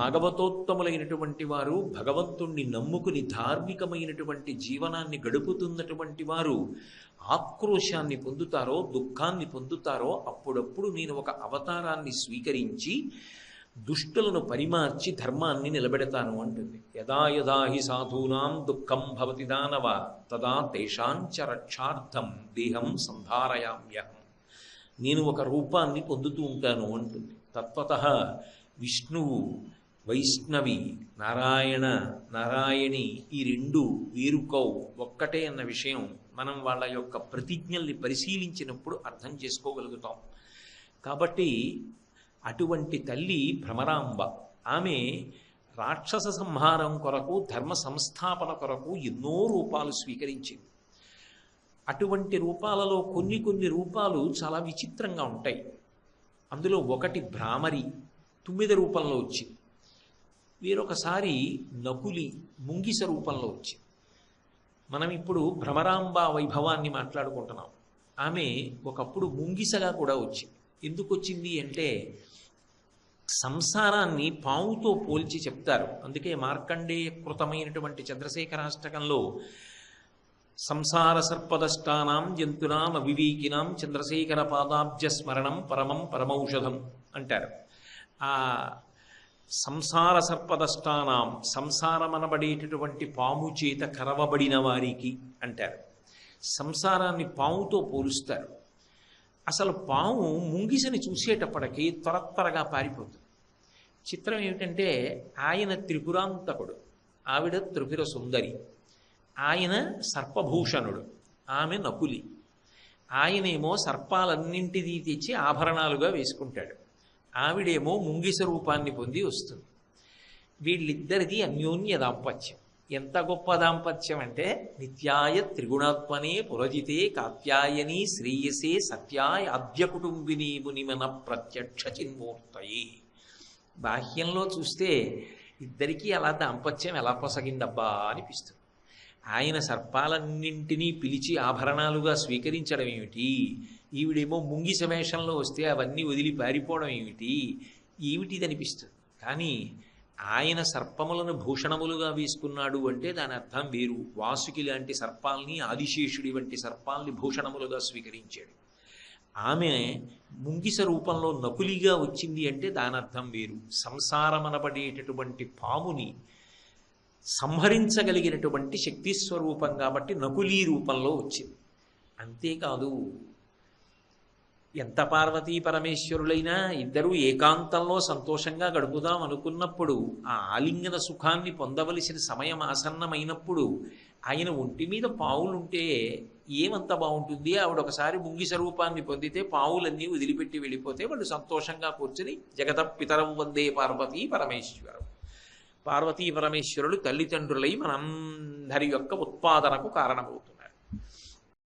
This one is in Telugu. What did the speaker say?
భాగవతోత్తములైనటువంటి వారు భగవంతుణ్ణి నమ్ముకుని ధార్మికమైనటువంటి జీవనాన్ని గడుపుతున్నటువంటి వారు ఆక్రోశాన్ని పొందుతారో దుఃఖాన్ని పొందుతారో అప్పుడప్పుడు నేను ఒక అవతారాన్ని స్వీకరించి దుష్టులను పరిమార్చి ధర్మాన్ని నిలబెడతాను అంటుంది. యదా యదా హి సాధూనాం దుఃఖం భవతి దానవ తదా తేషాంచ రక్షార్థం దేహం సంధారయామ్యహం. నేను ఒక రూపాన్ని పొందుతూ ఉంటాను అంటుంది. తత్వత విష్ణువు వైష్ణవి నారాయణ నారాయణి ఈ రెండు వేరుకౌ ఒక్కటే అన్న విషయం మనం వాళ్ళ యొక్క ప్రతిజ్ఞల్ని పరిశీలించినప్పుడు అర్థం చేసుకోగలుగుతాం. కాబట్టి అటువంటి తల్లి భ్రమరాంబ ఆమె రాక్షస సంహారం కొరకు ధర్మ సంస్థాపన కొరకు ఎన్నో రూపాలు స్వీకరించింది. అటువంటి రూపాలలో కొన్ని కొన్ని రూపాలు చాలా విచిత్రంగా ఉంటాయి. అందులో ఒకటి భ్రామరి తుమ్మిద రూపంలో వచ్చింది. వేరొకసారి నకులి ముంగిస రూపంలో వచ్చింది. మనం ఇప్పుడు భ్రమరాంబ వైభవాన్ని మాట్లాడుకుంటున్నాం. ఆమె ఒకప్పుడు ముంగిసగా కూడా వచ్చింది. ఎందుకు వచ్చింది అంటే సంసారాన్ని పావుతో పోల్చి చెప్తారు. అందుకే మార్కండేయ కృతమైనటువంటి చంద్రశేఖరాష్టకంలో సంసార సర్పదష్టానాం జంతునాం అవివేకినాం చంద్రశేఖర పాదాబ్జ స్మరణం పరమం పరమౌషధం అంటారు. ఆ సంసార సర్పదష్టానాం సంసారమనబడేటటువంటి పాము చేత కరవబడిన వారికి అంటారు. సంసారాన్ని పాముతో పోలుస్తారు. అసలు పాము ముంగిసని చూసేటప్పటికి త్వర త్వరగా పారిపోతుంది. చిత్రం ఏమిటంటే ఆయన త్రిపురాంతకుడు ఆవిడ త్రిపుర సుందరి ఆయన సర్పభూషణుడు ఆమె నకులి. ఆయనేమో సర్పాలన్నింటినీ తెచ్చి ఆభరణాలుగా వేసుకుంటాడు. ఆవిడేమో ముంగిస రూపాన్ని పొంది వస్తుంది. వీళ్ళిద్దరిది అన్యోన్య దాంపత్యం. ఎంత గొప్ప దాంపత్యం అంటే నిత్యాయ త్రిగుణాత్మనే పురజితే కాత్యాయని శ్రేయసే సత్యాయ అద్య కుటుంబిని మునిమన ప్రత్యక్ష చిన్మూర్తయి. బాహ్యంలో చూస్తే ఇద్దరికీ అలా దాంపత్యం ఎలా పొసగిందబ్బా అనిపిస్తుంది. ఆయన సర్పాలన్నింటినీ పిలిచి ఆభరణాలుగా స్వీకరించడం ఏమిటి? ఈవిడేమో ముంగిస వేషంలో వస్తే అవన్నీ వదిలి పారిపోవడం ఏమిటి? ఏమిటిది అనిపిస్తుంది కానీ ఆయన సర్పములను భూషణములుగా వేసుకున్నాడు అంటే దాని అర్థం వేరు. వాసుకి లాంటి సర్పాల్ని ఆదిశేషుడి వంటి సర్పాల్ని భూషణములుగా స్వీకరించాడు. ఆమె ముంగిస రూపంలో నకులిగా వచ్చింది అంటే దాని అర్థం వేరు. సంసారమనబడేటటువంటి పాముని సంహరించగలిగినటువంటి శక్తి స్వరూపం కాబట్టి నకులీ రూపంలో వచ్చింది. అంతేకాదు ఎంత పార్వతీ పరమేశ్వరులైనా ఇద్దరూ ఏకాంతంలో సంతోషంగా గడుపుదాం అనుకున్నప్పుడు ఆ ఆలింగన సుఖాన్ని పొందవలసిన సమయం ఆసన్నమైనప్పుడు ఆయన ఒంటి మీద పావులుంటే ఏమంత బాగుంటుంది ఆవిడ ఒకసారి ముంగిస రూపాన్ని పొందితే పావులన్నీ వదిలిపెట్టి వెళ్ళిపోతే వాళ్ళు సంతోషంగా కూర్చుని జగత పితరం వందే పార్వతీ పరమేశ్వరం. పార్వతీ పరమేశ్వరులు తల్లిదండ్రులై మనందరి యొక్క ఉత్పాదనకు కారణమవుతున్నారు.